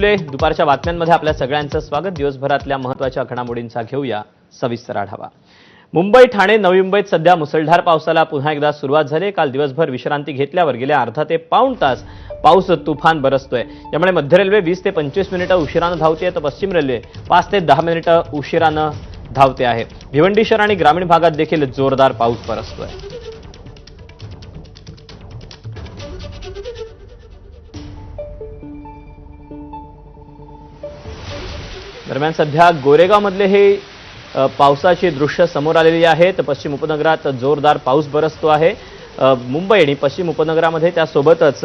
फुले दुपारच्या बातम्यांमध्ये आपल्या सगळ्यांचं स्वागत. दिवसभरातल्या महत्त्वाच्या घडामोडींचा घेऊया सविस्तर आढावा. मुंबई ठाणे नवी मुंबईत सध्या मुसळधार पावसाला पुन्हा एकदा सुरुवात झाली. काल दिवसभर विश्रांती घेतल्यावर गेल्या अर्धा ते पाऊण तास पाऊस तुफान बरसतोय. त्यामुळे मध्य रेल्वे वीस ते पंचवीस मिनिटं उशिरानं धावते तर पश्चिम रेल्वे पाच ते दहा मिनिटं उशिरानं धावते आहे. भिवंडी शहर आणि ग्रामीण भागात देखील जोरदार पाऊस बरसतोय. दरम्यान सध्या गोरेगावमधले हे पावसाची दृश्य समोर आलेली आहेत पश्चिम उपनगरात जोरदार पाऊस बरसतो आहे. मुंबई आणि पश्चिम उपनगरामध्ये त्यासोबतच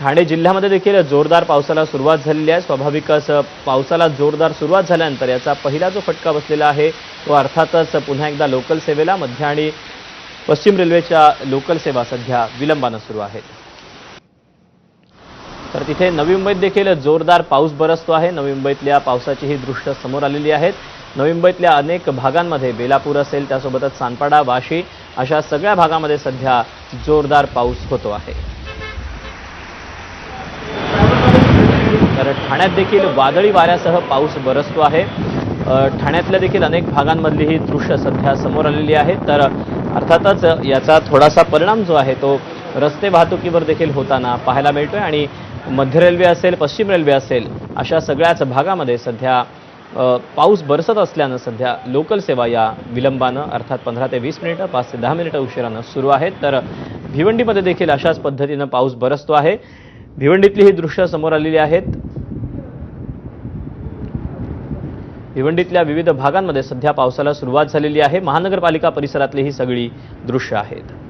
ठाणे जिल्ह्यामध्ये देखील जोरदार पावसाला सुरुवात झालेली आहे. स्वाभाविकच पावसाला जोरदार सुरुवात झाल्यानंतर याचा पहिला जो फटका बसलेला आहे तो अर्थातच पुन्हा एकदा लोकल सेवेला. मध्य आणि पश्चिम रेल्वेच्या लोकल सेवा सध्या विलंबानं सुरू आहेत. तर तिथे नवी मुंबईत देखील जोरदार पाऊस बरसतो आहे. नवी मुंबईतल्या पावसाची ही दृश्य समोर आलेली आहेत. नवी मुंबईतल्या अनेक भागांमध्ये बेलापूर असेल त्यासोबतच सानपाडा वाशी अशा सगळ्या भागामध्ये सध्या जोरदार पाऊस होतो आहे. तर ठाण्यात देखील वादळी वाऱ्यासह पाऊस बरसतो आहे. ठाण्यातल्या देखील अनेक भागांमधली ही दृश्य सध्या समोर आलेली आहेत तर अर्थातच याचा थोडासा परिणाम जो आहे तो रस्ते वाहतुकीवर देखील होताना पाहायला मिळतोय आणि मध्य रेल्वे असेल पश्चिम रेल्वे असेल अशा सगळ्याच भागामध्ये सध्या पाऊस बरसत असल्यानं सध्या लोकल सेवा या विलंबानं अर्थात पंधरा ते वीस मिनिटं पाच ते दहा मिनिटं उशिरानं सुरू आहेत. तर भिवंडीमध्ये देखील अशाच पद्धतीनं पाऊस बरसतो आहे. भिवंडीतली ही दृश्य समोर आलेली आहेत. भिवंडीतल्या विविध भागांमध्ये सध्या पावसाला सुरुवात झालेली आहे. महानगरपालिका परिसरातली ही सगळी दृश्य आहेत.